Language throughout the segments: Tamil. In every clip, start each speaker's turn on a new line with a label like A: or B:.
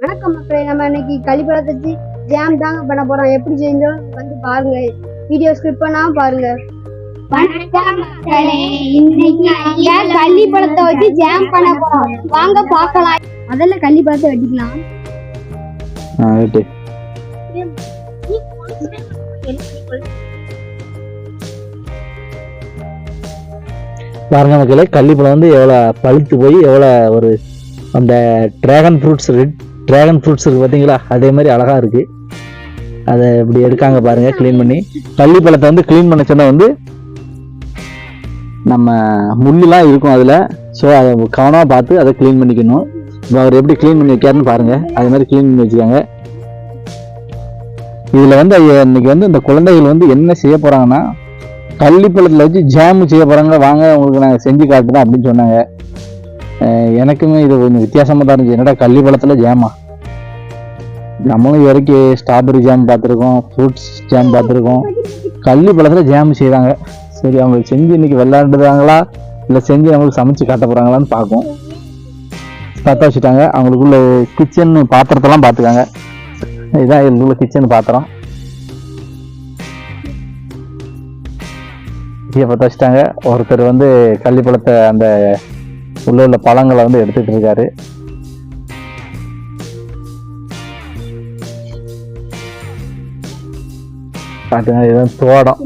A: வணக்கம் மக்களே நம்ம இன்னைக்கு களிப்பழத்தை வச்சு ஜாம் தாங்க பண்ண போறோம். எப்படி செஞ்சோம் வந்து பாருங்க. வீடியோ ஸ்கிப் பண்ணாம பாருங்க. வணக்கம் மக்களே இன்னைக்கு நாங்க கள்ளிப்பழத்தை வச்சு ஜாம் பண்ண போறோம். வாங்க பார்க்கலாம். முதல்ல கள்ளிப்பழத்தை வெட்டிக்கலாம்.
B: ஆ வெட்டு. பாருங்க மக்களே கள்ளிப்பழம் வந்து எவ்வளோ பழுத்து போய் எவ்வளோ ஒரு அந்த dragon fruits red dragon fruits இருக்கு பார்த்தீங்களா அதே மாதிரி அழகா இருக்கு. அதை இப்படி எடுக்காங்க பாருங்க க்ளீன் பண்ணி. கள்ளிப்பழத்தை வந்து க்ளீன் பண்ண சொன்னா வந்து நம்ம முள்ளுலாம் இருக்கும் அதில். ஸோ அதை கவனமாக பார்த்து அதை க்ளீன் பண்ணிக்கணும். இப்போ அவர் எப்படி க்ளீன் பண்ணி வைக்காருன்னு பாருங்கள் அதே மாதிரி க்ளீன் பண்ணி வச்சுக்காங்க இதில் வந்து இன்னைக்கு வந்து இந்த குழந்தைகள் வந்து என்ன செய்ய போகிறாங்கன்னா கள்ளிப்பழத்தில் வச்சு ஜாம் செய்ய போகிறாங்க வாங்க உங்களுக்கு நாங்கள் செஞ்சு காட்டுறோம் அப்படின்னு சொன்னாங்க. எனக்குமே இது கொஞ்சம் வித்தியாசமாக தான் இருந்துச்சு என்னடா கள்ளிப்பழத்தில் ஜாமா நம்மளும் இது வரைக்கும் ஸ்ட்ராபெரி ஜாம் பார்த்துருக்கோம் ஃப்ரூட்ஸ் ஜாம் பார்த்துருக்கோம் கள்ளிப்பழத்தில் ஜாம் செய்கிறாங்க சரி அவங்க செஞ்சு இன்னைக்கு விளையாண்டுதாங்களா இல்லை செஞ்சு அவங்களுக்கு சமைச்சு காட்ட போகிறாங்களான்னு பார்ப்போம் பற்ற வச்சுட்டாங்க அவங்களுக்குள்ள கிச்சன் பாத்திரத்தெல்லாம் பார்த்துக்காங்க இதுதான் எங்களுக்குள்ள கிச்சன் பாத்திரம் இதை பற்ற வச்சுட்டாங்க ஒருத்தர் வந்து கள்ளிப்பழத்தை அந்த உள்ள உள்ள பழங்களை வந்து எடுத்துட்டு இருக்காரு. பார்த்தீங்கன்னா இதுதான் தோட்டம்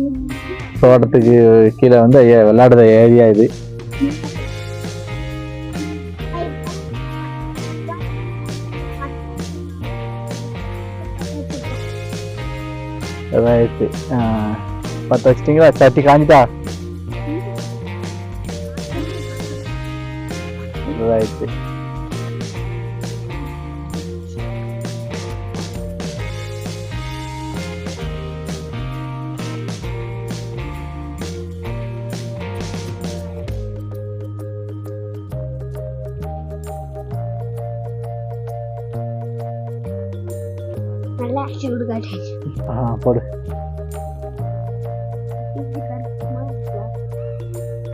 B: தோட்டத்துக்கு கீழே வந்து ஐயா விளையாடுற ஏரியா இது. ரைட்டு பற்ற வச்சிட்டிங்களா? சட்டி காஞ்சிட்டா Skype. Ah, pode.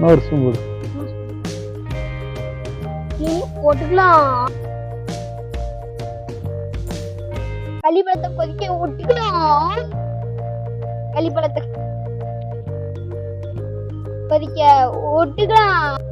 B: Nossa, mano.
A: போட்டுக்கலாம். களிப்பழத்தை கொதிக்க விட்டுக்கலாம். களிப்பழத்தை கொதிக்க விட்டுக்கலாம்.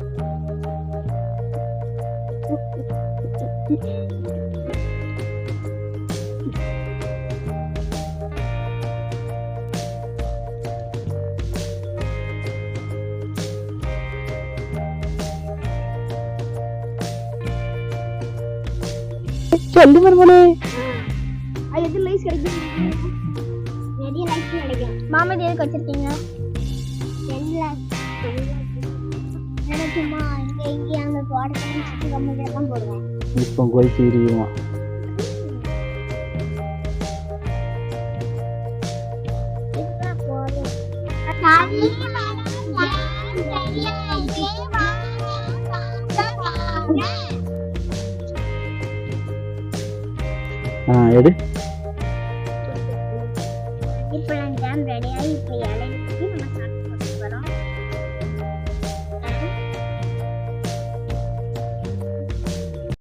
B: சொல்லு மருமலே
A: அது எது லைஸ் கிடைக்கும் நிறைய லைஸ் கிடைக்கும் மாமா எதுக்கு வச்சிருக்கீங்க? சும்மா இங்கே இங்கே அங்கே தோட்டத்தில் சுற்றி கம்மியாக தான் போடுவேன்.
B: இப்போ இருக்குமா
A: இதுதான் போதும். nah ya deh.